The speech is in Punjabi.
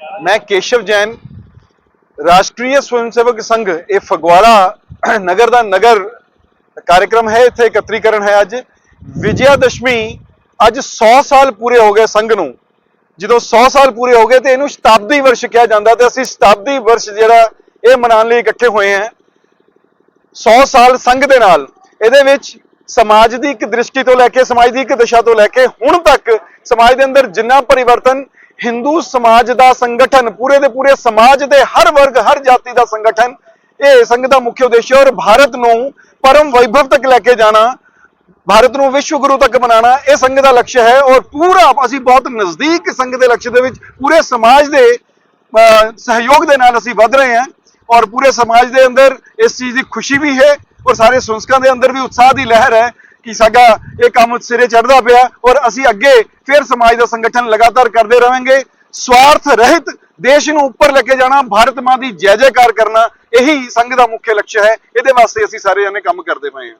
ਮੈਂ ਕੇਸ਼ਵ ਜੈਨ ਰਾਸ਼ਟਰੀ ਸਵੈਮ ਸੇਵਕ ਸੰਘ, ਇਹ ਫਗਵਾੜਾ ਨਗਰ ਦਾ ਨਗਰ ਕਾਰਜਕ੍ਰਮ ਹੈ, ਇੱਥੇ ਇਕੱਤਰੀਕਰਨ ਹੈ ਅੱਜ। ਵਿਜਿਆ ਦਸ਼ਮੀ ਅੱਜ 100 ਸਾਲ ਪੂਰੇ ਹੋ ਗਏ ਸੰਘ ਨੂੰ। ਜਦੋਂ 100 ਸਾਲ ਪੂਰੇ ਹੋ ਗਏ ਤੇ ਇਹਨੂੰ ਸ਼ਤਾਬਦੀ ਵਰਸ਼ ਕਿਹਾ ਜਾਂਦਾ ਤੇ ਅਸੀਂ ਸ਼ਤਾਬਦੀ ਵਰਸ਼ ਜਿਹੜਾ ਇਹ ਮਨਾਉਣ ਲਈ ਇਕੱਠੇ ਹੋਏ ਹਾਂ। 100 ਸਾਲ ਸੰਘ ਦੇ ਨਾਲ ਇਹਦੇ ਵਿੱਚ ਸਮਾਜ ਦੀ ਇੱਕ ਦ੍ਰਿਸ਼ਟੀ ਤੋਂ ਲੈ ਕੇ, ਸਮਾਜ ਦੀ ਇੱਕ ਦਿਸ਼ਾ ਤੋਂ ਲੈ ਕੇ ਹੁਣ ਤੱਕ ਸਮਾਜ ਦੇ ਅੰਦਰ ਜਿੰਨਾ ਪਰਿਵਰਤਨ ਹਿੰਦੂ ਸਮਾਜ ਦਾ ਸੰਗਠਨ, ਪੂਰੇ ਦੇ ਪੂਰੇ ਸਮਾਜ ਦੇ ਹਰ ਵਰਗ, ਹਰ ਜਾਤੀ ਦਾ ਸੰਗਠਨ, ਇਹ ਸੰਘ ਦਾ ਮੁੱਖ ਉਦੇਸ਼ ਹੈ ਔਰ ਭਾਰਤ ਨੂੰ ਪਰਮ ਵੈਭਵ ਤੱਕ ਲੈ ਕੇ ਜਾਣਾ, ਭਾਰਤ ਨੂੰ ਵਿਸ਼ਵ ਗੁਰੂ ਤੱਕ ਬਣਾਉਣਾ ਇਹ ਸੰਘ ਦਾ ਲਕਸ਼ ਹੈ ਔਰ ਪੂਰਾ ਅਸੀਂ ਬਹੁਤ ਨਜ਼ਦੀਕ ਸੰਘ ਦੇ ਲਕਸ਼ ਦੇ ਵਿੱਚ ਪੂਰੇ ਸਮਾਜ ਦੇ ਸਹਿਯੋਗ ਦੇ ਨਾਲ ਅਸੀਂ ਵਧ ਰਹੇ ਹਾਂ ਔਰ ਪੂਰੇ ਸਮਾਜ ਦੇ ਅੰਦਰ ਇਸ ਚੀਜ਼ ਦੀ ਖੁਸ਼ੀ ਵੀ ਹੈ ਔਰ ਸਾਰੇ ਸੰਸਕਾਂ ਦੇ ਅੰਦਰ ਵੀ ਉਤਸ਼ਾਹ ਦੀ ਲਹਿਰ ਹੈ ਕਿ ਸਾਡਾ ਇਹ ਕੰਮ ਸਿਰੇ ਚੜਦਾ ਪਿਆ ਔਰ ਅਸੀਂ ਅੱਗੇ ਫਿਰ ਸਮਾਜ ਦਾ ਸੰਗਠਨ ਲਗਾਤਾਰ ਕਰਦੇ ਰਹਾਂਗੇ ਸਵਾਰਥ ਰਹਿਤ ਦੇਸ਼ ਨੂੰ ਉੱਪਰ ਲੈ ਕੇ ਜਾਣਾ, ਭਾਰਤ ਮਾਂ ਦੀ ਜੈ ਜੈਕਾਰ ਕਰਨਾ, ਇਹੀ ਸੰਘ ਦਾ ਮੁੱਖ ਲਕਸ਼ ਹੈ। ਇਹਦੇ ਵਾਸਤੇ ਅਸੀਂ ਸਾਰੇ ਜਣੇ ਕੰਮ ਕਰਦੇ ਪਏ ਹਾਂ।